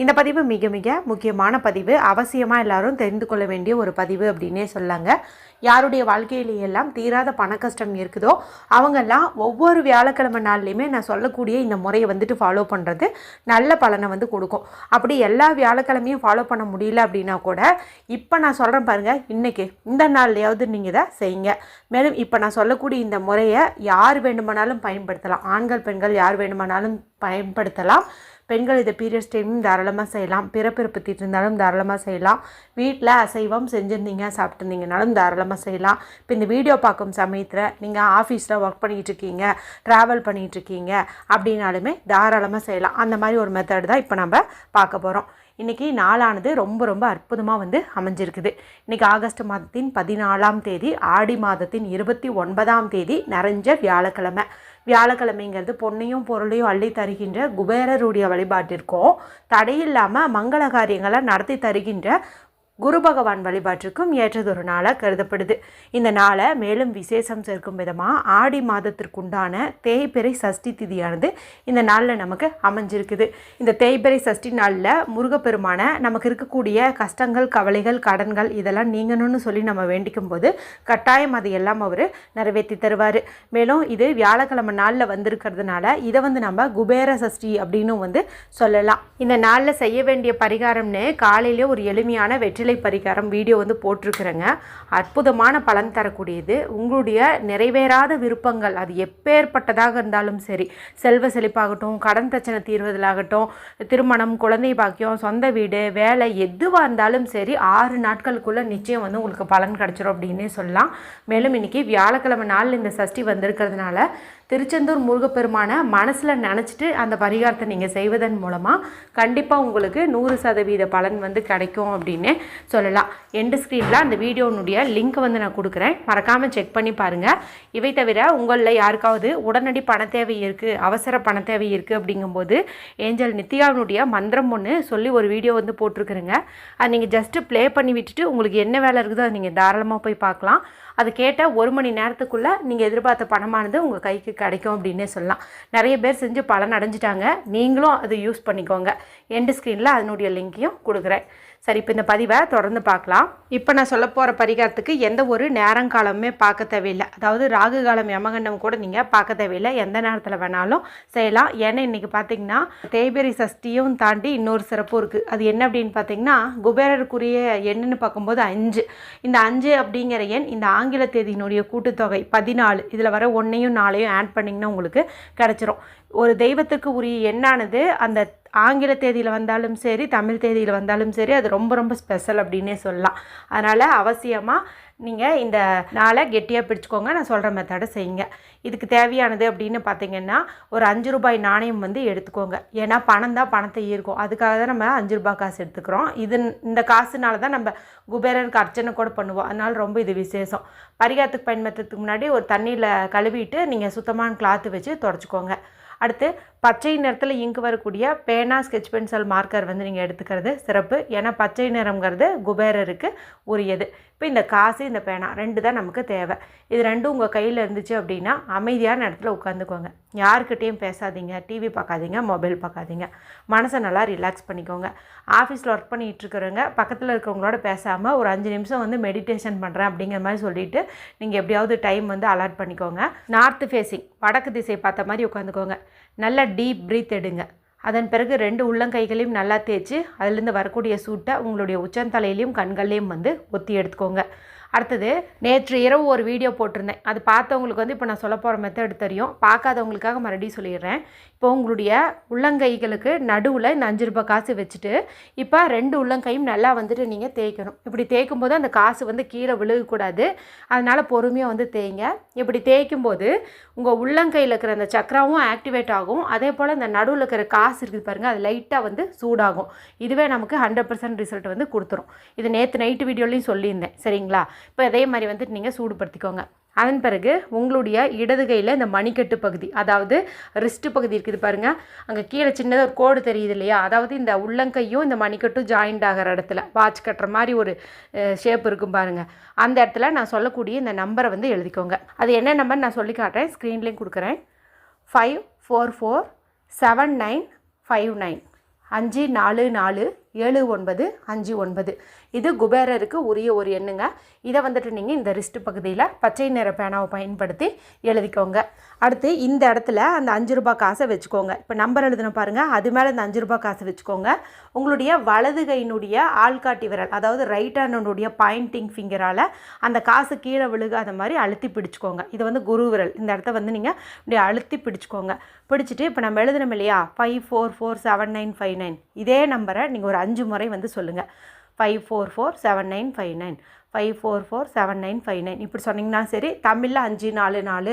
இந்த பதிவு மிக மிக முக்கியமான பதிவு. அவசியமாக எல்லாரும் தெரிந்து கொள்ள வேண்டிய ஒரு பதிவு அப்படின்னே சொல்லாங்க. யாருடைய வாழ்க்கையிலேயெல்லாம் தீராத பண கஷ்டம் இருக்குதோ அவங்கெல்லாம் ஒவ்வொரு வியாழக்கிழமை நாள்லையுமே நான் சொல்லக்கூடிய இந்த முறையை வந்துட்டு ஃபாலோ பண்ணுறது நல்ல பலனை வந்து கொடுக்கும். அப்படி எல்லா வியாழக்கிழமையும் ஃபாலோ பண்ண முடியல அப்படின்னா கூட இப்போ நான் சொல்கிறேன் பாருங்கள் இன்றைக்கி இந்த நாள்லையாவது நீங்கள் இதை செய்யுங்க. மேலும் இப்போ நான் சொல்லக்கூடிய இந்த முறையை யார் வேண்டுமானாலும் பயன்படுத்தலாம். ஆண்கள் பெண்கள் யார் வேண்டுமானாலும் பயன்படுத்தலாம். பெண்கள் இதை பீரியட்ஸ் டைமும் தாராளமாக செய்யலாம். பிறப்பிறப்பு திட்டிருந்தாலும் தாராளமாக செய்யலாம். வீட்டில் அசைவம் செஞ்சுருந்தீங்க சாப்பிட்ருந்தீங்கனாலும் தாராளமாக செய்யலாம். இப்போ இந்த வீடியோ பார்க்கும் சமயத்தில் நீங்கள் ஆஃபீஸில் ஒர்க் பண்ணிகிட்டு இருக்கீங்க ட்ராவல் பண்ணிகிட்ருக்கீங்க அப்படின்னாலுமே தாராளமாக செய்யலாம். அந்த மாதிரி ஒரு மெத்தட் தான் இப்போ நம்ம பார்க்க போகிறோம் இன்றைக்கி நாளானது ரொம்ப ரொம்ப அற்புதமாக வந்து அமைஞ்சிருக்குது. இன்றைக்கி ஆகஸ்ட் மாதத்தின் பதினாலாம் தேதி ஆடி மாதத்தின் இருபத்தி ஒன்பதாம் தேதி நிறைஞ்ச வியாழக்கிழமை. வியாழக்கிழமைங்கிறது பொண்ணையும் பொருளையும் அள்ளி தருகின்ற குபேரருடைய வழிபாட்டிற்கும் தடையில்லாமல் மங்கள காரியங்களை நடத்தி தருகின்ற குரு பகவான் வழிபாட்டிற்கும் ஏற்றதொரு நாளாக கருதப்படுது. இந்த நாளை மேலும் விசேஷம் சேர்க்கும் விதமாக ஆடி மாதத்திற்குண்டான தேய்பிறை சஷ்டி திதியானது இந்த நாளில் நமக்கு அமைஞ்சிருக்குது. இந்த தேய்பிறை சஷ்டி நாளில் முருகப்பெருமான நமக்கு இருக்கக்கூடிய கஷ்டங்கள் கவலைகள் கடன்கள் இதெல்லாம் நீங்கணும்னு சொல்லி நம்ம வேண்டிக்கும் போது கட்டாயம் அதையெல்லாம் அவர் நிறைவேற்றி தருவார். மேலும் இது வியாழக்கிழமை நாளில் வந்திருக்கிறதுனால இதை வந்து நம்ம குபேர சஷ்டி அப்படின்னு வந்து சொல்லலாம். இந்த நாளில் செய்ய வேண்டிய பரிகாரம்னு காலையிலே ஒரு எளிமையான வெற்றிலை பரிகாரம் வீடியோ வந்து போட்டிருக்கிறேங்க. அற்புதமான பலன் தரக்கூடியது. உங்களுடைய நிறைவேறாத விருப்பங்கள் அது எப்பேற்பட்டதாக இருந்தாலும் சரி செல்வ செழிப்பாகட்டும் கடன் பிரச்சனை தீர்வதிலாகட்டும் திருமணம் குழந்தை பாக்கியம் சொந்த வீடு வேலை எதுவாக இருந்தாலும் சரி ஆறு நாட்களுக்குள்ளே நிச்சயம் வந்து உங்களுக்கு பலன் கிடச்சிரும் அப்படின்னே சொல்லலாம். மேலும் இன்றைக்கி வியாழக்கிழமை நாள் இந்த சஷ்டி வந்திருக்கிறதுனால திருச்செந்தூர் முருகப்பெருமான மனசில் நினச்சிட்டு அந்த பரிகாரத்தை நீங்கள் செய்வதன் மூலமாக கண்டிப்பாக உங்களுக்கு நூறு சதவீத பலன் வந்து கிடைக்கும் அப்படின்னு சொல்லலாம். எண்டு ஸ்க்ரீனில் அந்த வீடியோனுடைய லிங்க் வந்து நான் கொடுக்குறேன். மறக்காமல் செக் பண்ணி பாருங்கள் இவை தவிர உங்களில் யாருக்காவது உடனடி பண தேவை இருக்குது அவசர பண தேவை இருக்குது அப்படிங்கும்போது ஏஞ்சல் நித்யாவினுடைய மந்திரம் ஒன்று சொல்லி ஒரு வீடியோ வந்து போட்டிருக்குறேங்க. அது நீங்கள் ஜஸ்ட்டு ப்ளே பண்ணி விட்டுட்டு உங்களுக்கு என்ன வேலை இருக்குதோ அதை நீங்கள் தாராளமாக போய் பார்க்கலாம். அது கேட்டால் ஒரு மணி நேரத்துக்குள்ளே நீங்கள் எதிர்பார்த்த பணமானது உங்கள் கைக்கு கிடைக்கும் அப்படின்னே சொல்லலாம். நிறைய பேர் செஞ்சு பலன் அடைஞ்சிட்டாங்க. நீங்களும் அதை யூஸ் பண்ணிக்கோங்க. எண்டு ஸ்க்ரீனில் அதனுடைய லிங்க்கையும் கொடுக்குறேன். சரி இப்போ இந்த பதிவை தொடர்ந்து பார்க்கலாம். இப்போ நான் சொல்ல போகிற பரிகாரத்துக்கு எந்த ஒரு நேரங்காலமுமே பார்க்க தேவையில்லை. அதாவது ராகு காலம் யமகண்டம் கூட நீங்கள் பார்க்க தேவையில்லை. எந்த நேரத்தில் வேணாலும் செய்யலாம். ஏன்னா இன்றைக்கி பார்த்தீங்கன்னா தேய்பெரி சஷ்டியும் தாண்டி இன்னொரு சிறப்பும் இருக்குது அது என்ன அப்படின்னு பார்த்தீங்கன்னா குபேரருக்குரிய எண்ணுன்னு பார்க்கும்போது அஞ்சு. இந்த அஞ்சு அப்படிங்கிற எண் இந்த ஆங்கில தேதியினுடைய கூட்டுத்தொகை பதினாலு. இதில் வர ஒன்றையும் நாளையும் ஆட் பண்ணிங்கன்னா உங்களுக்கு கிடச்சிரும். ஒரு தெய்வத்துக்கு உரிய எண்ணானது அந்த ஆங்கில தேதியில் வந்தாலும் சரி தமிழ் தேதியில் வந்தாலும் சரி அது ரொம்ப ரொம்ப ஸ்பெஷல் அப்படின்னே சொல்லலாம். அதனால் அவசியமாக நீங்கள் இந்த நாளை கெட்டியாக பிடிச்சிக்கோங்க. நான் சொல்கிற மெத்தடை செய்யுங்க. இதுக்கு தேவையானது அப்படின்னு பார்த்தீங்கன்னா ஒரு அஞ்சு ரூபாய் நாணயம் வந்து எடுத்துக்கோங்க. ஏன்னா பணம் தான் பணத்தை ஈர்க்கும். அதுக்காக தான் நம்ம அஞ்சு ரூபாய் காசு எடுத்துக்கிறோம். இது இந்த காசுனால தான் நம்ம குபேரருக்கு அர்ச்சனை கூட பண்ணுவோம். அதனால் ரொம்ப இது விசேஷம். பரிகாரத்துக்கு பயன்படுத்துறதுக்கு முன்னாடி ஒரு தண்ணியில் கழுவிட்டு நீங்கள் சுத்தமான கிளாத்து வச்சு தொடச்சிக்கோங்க. அடுத்து பச்சை நிறத்தில் இங்கு வரக்கூடிய பேனா ஸ்கெட்ச் பென்சில் மார்க்கர் வந்து நீங்கள் எடுத்துக்கிறது சிறப்பு. ஏன்னா பச்சை நிறம்ங்கிறது குபேரருக்கு உரியது. இப்போ இந்த காசு இந்த பேனா ரெண்டு தான் நமக்கு தேவை. இது ரெண்டும் உங்கள் கையில் இருந்துச்சு அப்படின்னா அமைதியான இடத்துல உட்காந்துக்கோங்க. யாருக்கிட்டேயும் பேசாதீங்க. டிவி பார்க்காதீங்க மொபைல் பார்க்காதீங்க. மனசை நல்லா ரிலாக்ஸ் பண்ணிக்கோங்க. ஆஃபீஸில் ஒர்க் பண்ணிகிட்டு இருக்கிறவங்க பக்கத்தில் இருக்கிறவங்களோட பேசாமல் ஒரு அஞ்சு நிமிஷம் வந்து மெடிடேஷன் பண்ணுறேன் அப்படிங்கிற மாதிரி சொல்லிவிட்டு நீங்கள் எப்படியாவது டைம் வந்து அலாட் பண்ணிக்கோங்க. நார்த்து ஃபேஸிங் வடக்கு திசை பார்த்த மாதிரி உட்காந்துக்கோங்க. நல்ல டீப் ப்ரீத் எடுங்க. அதன் பிறகு ரெண்டு உள்ளங்கைகளையும் நல்லா தேய்ச்சி அதுலேருந்து வரக்கூடிய சூட்டை உங்களுடைய உச்சந்தலையிலையும் கண்கள்லையும் வந்து ஒத்தி எடுத்துக்கோங்க. அடுத்தது நேற்று இரவு ஒரு வீடியோ போட்டிருந்தேன். அது பார்த்தவங்களுக்கு வந்து இப்போ நான் சொல்ல போகிற மெத்தட் தெரியும். பார்க்காதவங்களுக்காக மறுபடியும் சொல்லிடுறேன். இப்போ உங்களுடைய உள்ளங்கைகளுக்கு நடுவில் இந்த அஞ்சு ரூபாய் காசு வச்சுட்டு இப்போ ரெண்டு உள்ளங்கையும் நல்லா வந்துட்டு நீங்கள் தேய்க்கணும். இப்படி தேய்க்கும் போது அந்த காசு வந்து கீழே விழுகக்கூடாது. அதனால் பொறுமையாக வந்து தேய்ங்க. இப்படி தேய்க்கும் போது உங்கள் உள்ளங்கையில் இருக்கிற அந்த சக்கராவும் ஆக்டிவேட் ஆகும். அதே போல் இந்த நடுவில் இருக்கிற காசு இருக்குது பாருங்கள் அது லைட்டாக வந்து சூடாகும். இதுவே நமக்கு ஹண்ட்ரட் பர்சன்ட் ரிசல்ட் வந்து கொடுத்துரும். இது நேற்று நைட்டு வீடியோலையும் சொல்லியிருந்தேன். சரிங்களா? இப்போ அதே மாதிரி வந்துட்டு நீங்கள் சூடுபடுத்திக்கோங்க. அதன் பிறகு உங்களுடைய இடது கையில் இந்த மணிக்கட்டு பகுதி அதாவது ரிஸ்ட்டு பகுதி இருக்குது பாருங்கள் அங்கே கீழே சின்னதாக ஒரு கோடு தெரியுது இல்லையா? அதாவது இந்த உள்ளங்கையும் இந்த மணிக்கட்டும் ஜாயிண்ட் ஆகிற இடத்துல வாட்ச் கட்டுற மாதிரி ஒரு ஷேப் இருக்கும் பாருங்கள் அந்த இடத்துல நான் சொல்லக்கூடிய இந்த நம்பரை வந்து எழுதிக்கோங்க. அது என்ன நம்பர் நான் சொல்லி காட்டுறேன்? ஸ்க்ரீன்லேயும் கொடுக்குறேன். Five four four seven nine five nine அஞ்சு நாலு நாலு ஏழு ஒன்பது அஞ்சு ஒன்பது. இது குபேரருக்கு உரிய ஒரு எண்ணுங்க. இதை வந்துட்டு நீங்கள் இந்த ரிஸ்ட் பகுதியில் பச்சை நிற பேனாவை பயன்படுத்தி எழுதிக்கோங்க. அடுத்து இந்த இடத்துல அந்த அஞ்சு ரூபாய் காசை வச்சுக்கோங்க. இப்போ நம்பர் எழுதணும் பாருங்கள் அது மேலே இந்த அஞ்சு ரூபாய் காசை வச்சுக்கோங்க. உங்களுடைய வலது கையினுடைய ஆள்காட்டி விரல் அதாவது ரைட் ஹேண்டனுடைய பாயிண்டிங் ஃபிங்கரால் அந்த காசு கீழே விழுகாத மாதிரி அழுத்தி பிடிச்சிக்கோங்க. இது வந்து குரு விரல். இந்த இடத்த வந்து நீங்கள் இப்படி அழுத்தி பிடிச்சிக்கோங்க. பிடிச்சிட்டு இப்போ நம்ம எழுதணும் இல்லையா? Five four four seven nine five nine இதே நம்பரை நீங்கள் ஒரு அஞ்சு முறை வந்து சொல்லுங்கள் five four four seven nine five nine five four four seven nine five nine இப்படி சொன்னிங்கன்னா சரி தமிழில் அஞ்சு நாலு நாலு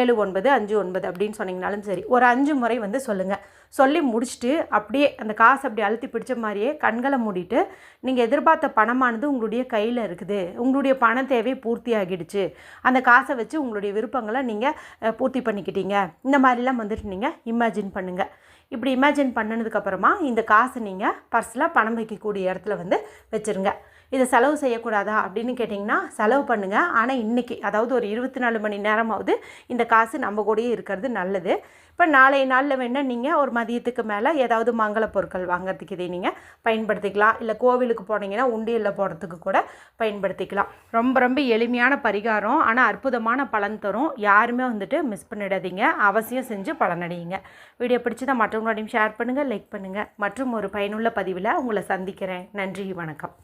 ஏழு ஒன்பது அஞ்சு ஒன்பது அப்படின்னு சொன்னிங்கனாலும் சரி ஒரு அஞ்சு முறை வந்து சொல்லுங்கள் சொல்லி முடிச்சுட்டு அப்படியே அந்த காசு அப்படி அழுத்தி பிடிச்ச மாதிரியே கண்களை மூடிட்டு நீங்கள் எதிர்பார்த்த பணமானது உங்களுடைய கையில் இருக்குது. உங்களுடைய பண தேவை பூர்த்தி ஆகிடுச்சு அந்த காசை வச்சு உங்களுடைய விருப்பங்களை நீங்கள் பூர்த்தி பண்ணிக்கிட்டீங்க. இந்த மாதிரிலாம் வந்துட்டு நீங்கள் இமேஜின் பண்ணுங்கள் இப்படி இமேஜின் பண்ணினதுக்கப்புறமா இந்த காசை நீங்கள் பர்ஸில் பணம் வைக்கக்கூடிய இடத்துல வந்து வச்சுருங்க. இதை செலவு செய்யக்கூடாதா அப்படின்னு கேட்டிங்கன்னா செலவு பண்ணுங்கள் ஆனால் இன்றைக்கி அதாவது ஒரு இருபத்தி நாலு மணி நேரமாவது இந்த காசு நம்ம கூடயே இருக்கிறது நல்லது. இப்போ நாளைய நாளில் வேணால் நீங்கள் ஒரு மதியத்துக்கு மேலே ஏதாவது மங்கள பொருட்கள் வாங்கிறதுக்கு இதை நீங்கள் பயன்படுத்திக்கலாம். இல்லை கோவிலுக்கு போனீங்கன்னா உண்டியலில் போடுறதுக்கு கூட பயன்படுத்திக்கலாம். ரொம்ப ரொம்ப எளிமையான பரிகாரம். ஆனால் அற்புதமான பலன் தரும். யாருமே வந்துட்டு மிஸ் பண்ணிடாதீங்க. அவசியம் செஞ்சு பலனடையுங்க வீடியோ பிடிச்சதை மற்றவங்களோடையும் ஷேர் பண்ணுங்கள் லைக் பண்ணுங்கள் மற்றும் ஒரு பயனுள்ள பதிவில் உங்களை சந்திக்கிறேன். நன்றி வணக்கம்.